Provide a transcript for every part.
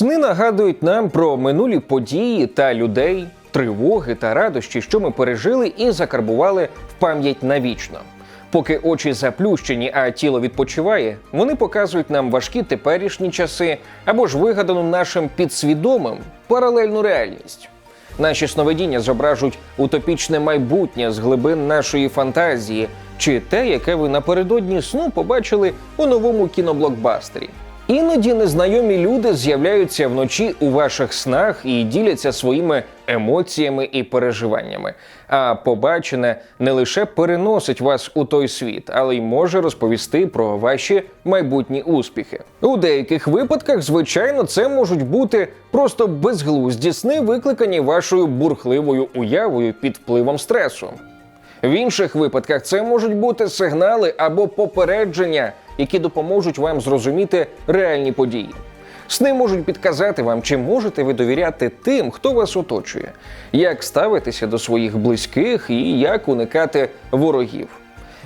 Сни нагадують нам про минулі події та людей, тривоги та радощі, що ми пережили і закарбували в пам'ять навічно. Поки очі заплющені, а тіло відпочиває, вони показують нам важкі теперішні часи або ж вигадану нашим підсвідомим паралельну реальність. Наші сновидіння зображують утопічне майбутнє з глибин нашої фантазії, чи те, яке ви напередодні сну побачили у новому кіноблокбастері. Іноді незнайомі люди з'являються вночі у ваших снах і діляться своїми емоціями і переживаннями. А побачене не лише переносить вас у той світ, але й може розповісти про ваші майбутні успіхи. У деяких випадках, звичайно, це можуть бути просто безглузді сни, викликані вашою бурхливою уявою під впливом стресу. В інших випадках це можуть бути сигнали або попередження, які допоможуть вам зрозуміти реальні події. Сни можуть підказати вам, чи можете ви довіряти тим, хто вас оточує, як ставитися до своїх близьких і як уникати ворогів.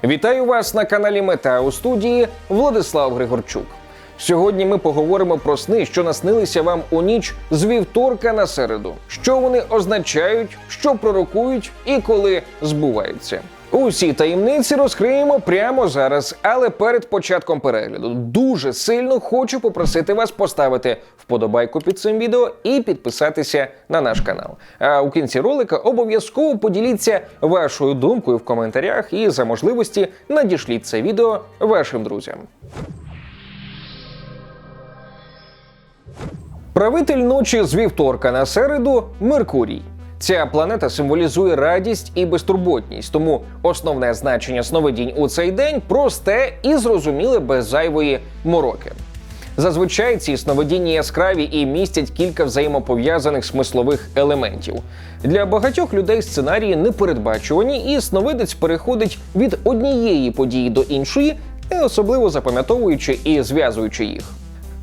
Вітаю вас на каналі Мета у студії Владислав Григорчук. Сьогодні ми поговоримо про сни, що наснилися вам у ніч з вівторка на середу, що вони означають, що пророкують і коли збуваються. Усі таємниці розкриємо прямо зараз, але перед початком перегляду дуже сильно хочу попросити вас поставити вподобайку під цим відео і підписатися на наш канал. А у кінці ролика обов'язково поділіться вашою думкою в коментарях і за можливості надішліть це відео вашим друзям. Правитель ночі з вівторка на середу Меркурій. Ця планета символізує радість і безтурботність, тому основне значення сновидінь у цей день просте і зрозуміле без зайвої мороки. Зазвичай ці сновидіння яскраві і містять кілька взаємопов'язаних смислових елементів. Для багатьох людей сценарії непередбачувані, і сновидець переходить від однієї події до іншої, не особливо запам'ятовуючи і зв'язуючи їх.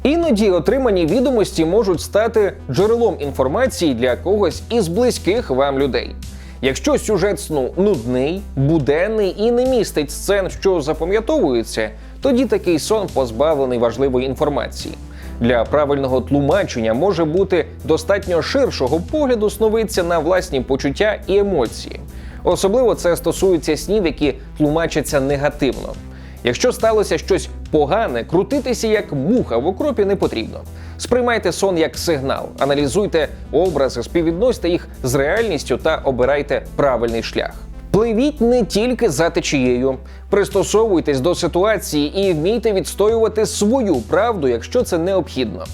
Іноді отримані відомості можуть стати джерелом інформації для когось із близьких вам людей. Якщо сюжет сну нудний, буденний і не містить сцен, що запам'ятовуються, тоді такий сон позбавлений важливої інформації. Для правильного тлумачення може бути достатньо ширшого погляду сновидця на власні почуття і емоції. Особливо це стосується снів, які тлумачаться негативно. Якщо сталося щось погане, крутитися як муха в окропі не потрібно. Сприймайте сон як сигнал, аналізуйте образи, співвідносьте їх з реальністю та обирайте правильний шлях. Пливіть не тільки за течією, пристосовуйтесь до ситуації і вмійте відстоювати свою правду, якщо це необхідно.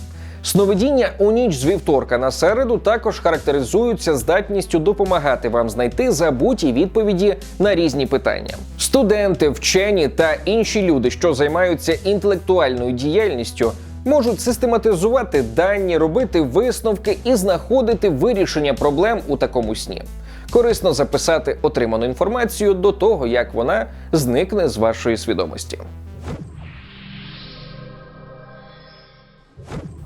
Сновидіння у ніч з вівторка на середу також характеризуються здатністю допомагати вам знайти забуті відповіді на різні питання. Студенти, вчені та інші люди, що займаються інтелектуальною діяльністю, можуть систематизувати дані, робити висновки і знаходити вирішення проблем у такому сні. Корисно записати отриману інформацію до того, як вона зникне з вашої свідомості.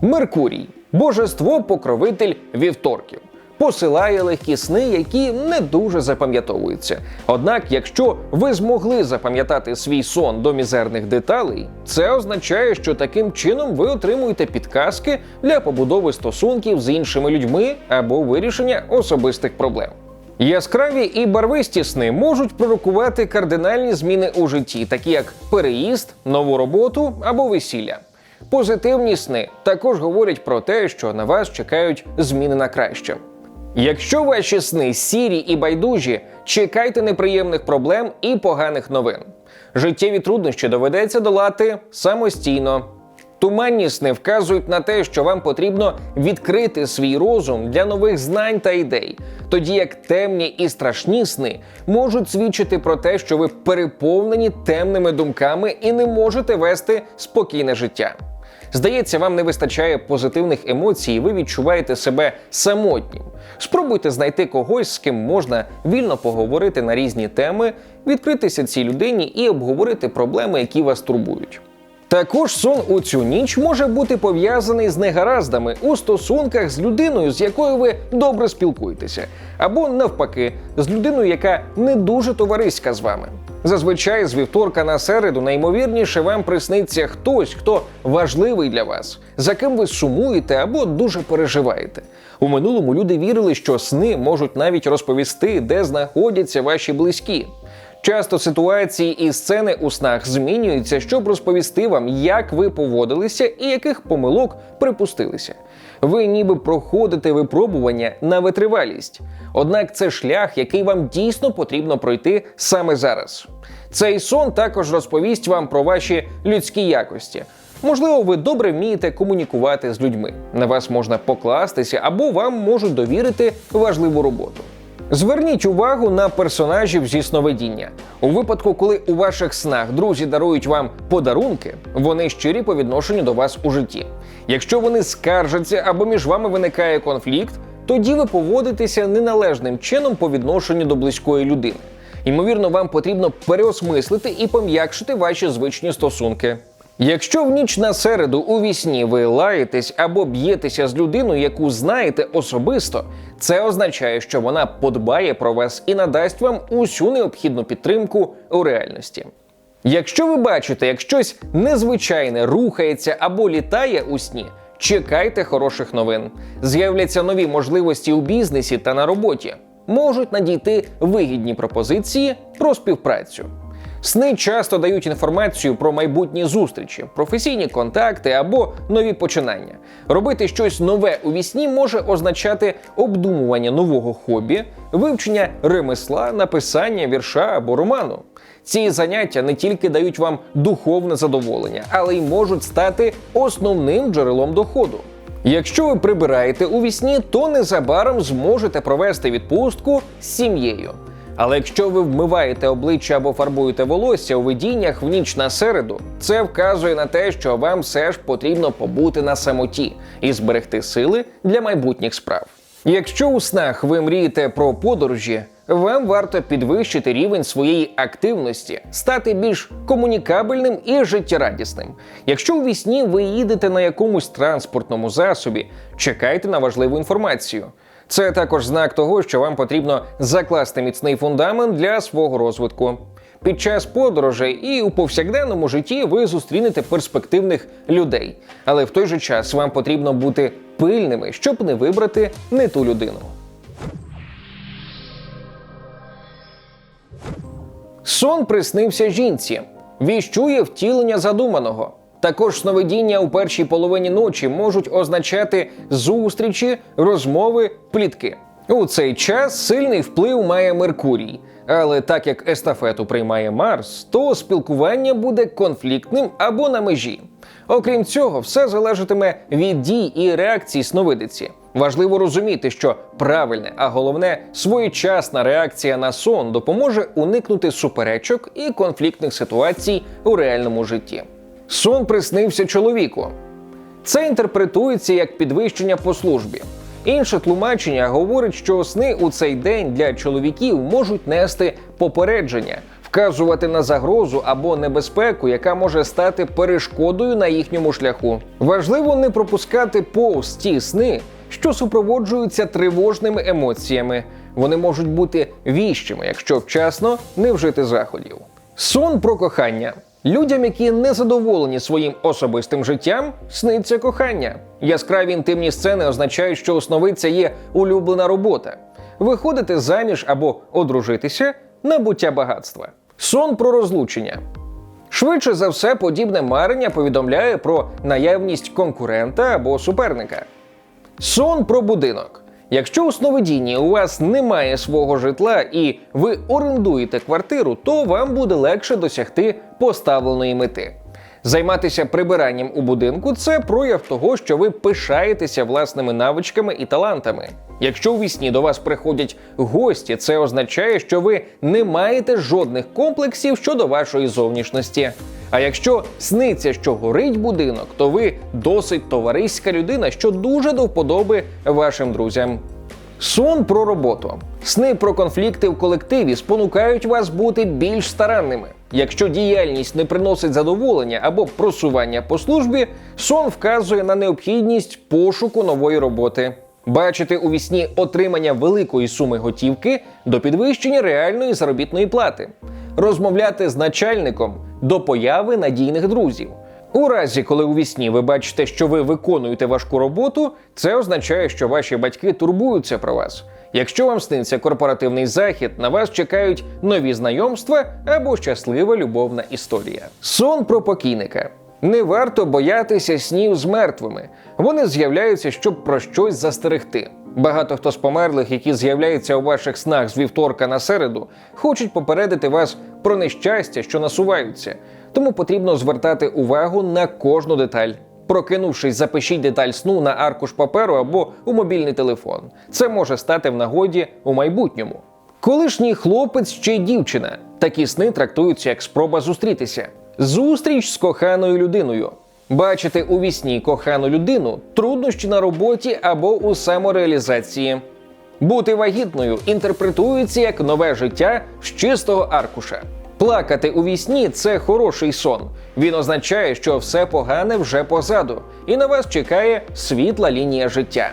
Меркурій божество покровитель вівторків. Посилає легкі сни, які не дуже запам'ятовуються. Однак, якщо ви змогли запам'ятати свій сон до мізерних деталей, це означає, що таким чином ви отримуєте підказки для побудови стосунків з іншими людьми або вирішення особистих проблем. Яскраві і барвисті сни можуть пророкувати кардинальні зміни у житті, такі як переїзд, нову роботу або весілля. Позитивні сни також говорять про те, що на вас чекають зміни на краще. Якщо ваші сни сірі і байдужі, чекайте неприємних проблем і поганих новин. Життєві труднощі доведеться долати самостійно. Туманні сни вказують на те, що вам потрібно відкрити свій розум для нових знань та ідей, тоді як темні і страшні сни можуть свідчити про те, що ви переповнені темними думками і не можете вести спокійне життя. Здається, вам не вистачає позитивних емоцій, і ви відчуваєте себе самотнім. Спробуйте знайти когось, з ким можна вільно поговорити на різні теми, відкритися цій людині і обговорити проблеми, які вас турбують. Також сон у цю ніч може бути пов'язаний з негараздами у стосунках з людиною, з якою ви добре спілкуєтеся, або навпаки, з людиною, яка не дуже товариська з вами. Зазвичай з вівторка на середу найімовірніше вам присниться хтось, хто важливий для вас, за ким ви сумуєте або дуже переживаєте. У минулому люди вірили, що сни можуть навіть розповісти, де знаходяться ваші близькі. Часто ситуації і сцени у снах змінюються, щоб розповісти вам, як ви поводилися і яких помилок припустилися. Ви ніби проходите випробування на витривалість. Однак це шлях, який вам дійсно потрібно пройти саме зараз. Цей сон також розповість вам про ваші людські якості. Можливо, ви добре вмієте комунікувати з людьми. На вас можна покластися або вам можуть довірити важливу роботу. Зверніть увагу на персонажів зі сновидіння. У випадку, коли у ваших снах друзі дарують вам подарунки, вони щирі по відношенню до вас у житті. Якщо вони скаржаться або між вами виникає конфлікт, тоді ви поводитеся неналежним чином по відношенню до близької людини. Ймовірно, вам потрібно переосмислити і пом'якшити ваші звичні стосунки. Якщо в ніч на середу у вісні ви лаєтесь або б'єтеся з людиною, яку знаєте особисто, це означає, що вона подбає про вас і надасть вам усю необхідну підтримку у реальності. Якщо ви бачите, як щось незвичайне рухається або літає у сні, чекайте хороших новин. З'являться нові можливості у бізнесі та на роботі. Можуть надійти вигідні пропозиції про співпрацю. Сни часто дають інформацію про майбутні зустрічі, професійні контакти або нові починання. Робити щось нове у вісні може означати обдумування нового хобі, вивчення ремесла, написання вірша або роману. Ці заняття не тільки дають вам духовне задоволення, але й можуть стати основним джерелом доходу. Якщо ви прибираєте у вісні, то незабаром зможете провести відпустку з сім'єю. Але якщо ви вмиваєте обличчя або фарбуєте волосся у видіннях в ніч на середу, це вказує на те, що вам все ж потрібно побути на самоті і зберегти сили для майбутніх справ. Якщо у снах ви мрієте про подорожі, вам варто підвищити рівень своєї активності, стати більш комунікабельним і життєрадісним. Якщо у вісні ви їдете на якомусь транспортному засобі, чекайте на важливу інформацію. Це також знак того, що вам потрібно закласти міцний фундамент для свого розвитку. Під час подорожей і у повсякденному житті ви зустрінете перспективних людей, але в той же час вам потрібно бути пильними, щоб не вибрати не ту людину. Сон приснився жінці, віщує втілення задуманого. Також сновидіння у першій половині ночі можуть означати зустрічі, розмови, плітки. У цей час сильний вплив має Меркурій, але так як естафету приймає Марс, то спілкування буде конфліктним або на межі. Окрім цього, все залежатиме від дій і реакцій сновидиці. Важливо розуміти, що правильне, а головне своєчасна реакція на сон допоможе уникнути суперечок і конфліктних ситуацій у реальному житті. Сон приснився чоловіку. Це інтерпретується як підвищення по службі. Інше тлумачення говорить, що сни у цей день для чоловіків можуть нести попередження, вказувати на загрозу або небезпеку, яка може стати перешкодою на їхньому шляху. Важливо не пропускати повз ті сни, що супроводжуються тривожними емоціями. Вони можуть бути віщими, якщо вчасно не вжити заходів. Сон про кохання. Людям, які не задоволені своїм особистим життям, сниться кохання. Яскраві інтимні сцени означають, що основиця є улюблена робота. Виходити заміж або одружитися набуття багатства. Сон про розлучення. Швидше за все, подібне марення повідомляє про наявність конкурента або суперника. Сон про будинок. Якщо у сновидінні у вас немає свого житла і ви орендуєте квартиру, то вам буде легше досягти поставленої мети. Займатися прибиранням у будинку це прояв того, що ви пишаєтеся власними навичками і талантами. Якщо у вісні до вас приходять гості, це означає, що ви не маєте жодних комплексів щодо вашої зовнішності. А якщо сниться, що горить будинок, то ви досить товариська людина, що дуже до вподоби вашим друзям. Сон про роботу. Сни про конфлікти в колективі спонукають вас бути більш старанними. Якщо діяльність не приносить задоволення або просування по службі, сон вказує на необхідність пошуку нової роботи. Бачити у вісні отримання великої суми готівки до підвищення реальної заробітної плати, розмовляти з начальником до появи надійних друзів. У разі, коли у вісні ви бачите, що ви виконуєте важку роботу, це означає, що ваші батьки турбуються про вас. Якщо вам сниться корпоративний захід, на вас чекають нові знайомства або щаслива любовна історія. Сон про покійника. Не варто боятися снів з мертвими. Вони з'являються, щоб про щось застерегти. Багато хто з померлих, які з'являються у ваших снах з вівторка на середу, хочуть попередити вас про нещастя, що насуваються. Тому потрібно звертати увагу на кожну деталь. Прокинувшись, запишіть деталь сну на аркуш паперу або у мобільний телефон. Це може стати в нагоді у майбутньому. Колишній хлопець чи дівчина. Такі сни трактуються як спроба зустрітися. Зустріч з коханою людиною. Бачити у вісні кохану людину труднощі на роботі або у самореалізації. Бути вагітною інтерпретується як нове життя з чистого аркуша. Плакати у вісні це хороший сон. Він означає, що все погане вже позаду, і на вас чекає світла лінія життя.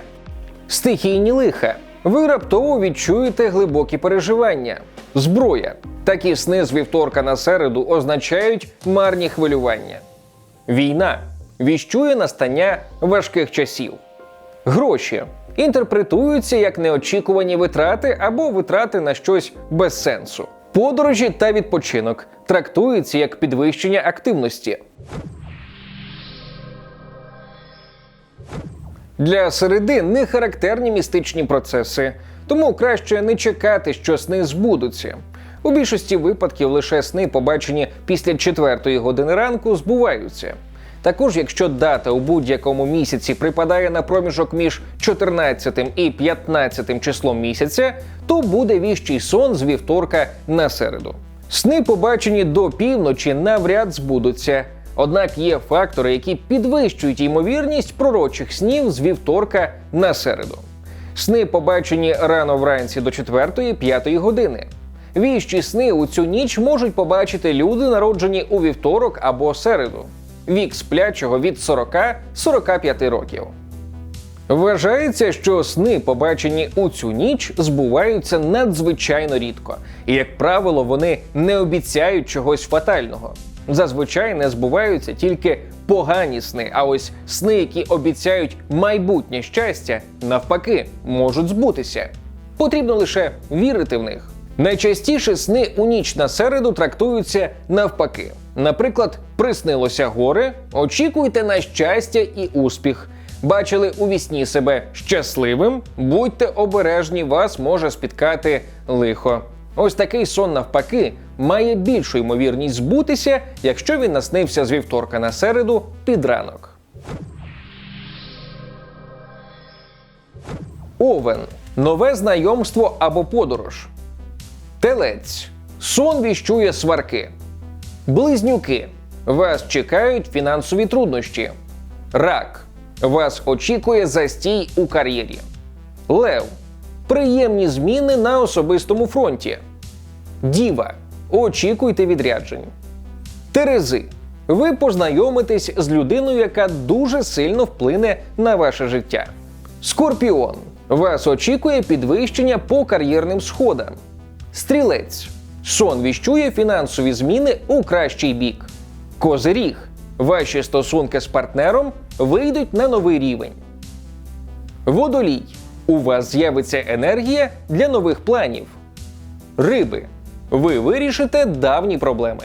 Стихійні лиха. Ви раптово відчуєте глибокі переживання. Зброя. Такі сни з вівторка на середу означають марні хвилювання. Війна віщує настання важких часів. Гроші інтерпретуються як неочікувані витрати або витрати на щось без сенсу. Подорожі та відпочинок трактуються як підвищення активності. Для середи не характерні містичні процеси, тому краще не чекати, що сни збудуться. У більшості випадків лише сни, побачені після четвертої години ранку, збуваються. Також, якщо дата у будь-якому місяці припадає на проміжок між 14 і 15 числом місяця, то буде віщий сон з вівторка на середу. Сни, побачені до півночі, навряд збудуться. Однак є фактори, які підвищують ймовірність пророчих снів з вівторка на середу. Сни побачені рано вранці до 4-5 години. Віщі сни у цю ніч можуть побачити люди, народжені у вівторок або середу. Вік сплячого від 40-45 років. Вважається, що сни, побачені у цю ніч, збуваються надзвичайно рідко, і, як правило, вони не обіцяють чогось фатального. Зазвичай не збуваються тільки погані сни, а ось сни, які обіцяють майбутнє щастя, навпаки, можуть збутися. Потрібно лише вірити в них. Найчастіше сни у ніч на середу трактуються навпаки. Наприклад, приснилося горе, очікуйте на щастя і успіх. Бачили у вісні себе щасливим, будьте обережні, вас може спіткати лихо. Ось такий сон навпаки має більшу ймовірність збутися, якщо він наснився з вівторка на середу під ранок. Овен нове знайомство або подорож. Телець. Сон віщує сварки. Близнюки. Вас чекають фінансові труднощі. Рак. Вас очікує застій у кар'єрі. Лев. Приємні зміни на особистому фронті. Діва. Очікуйте відряджень. Терези. Ви познайомитесь з людиною, яка дуже сильно вплине на ваше життя. Скорпіон. Вас очікує підвищення по кар'єрним сходам. Стрілець. Сон віщує фінансові зміни у кращий бік. Козиріг. Ваші стосунки з партнером вийдуть на новий рівень. Водолій. У вас з'явиться енергія для нових планів. Риби. Ви вирішите давні проблеми.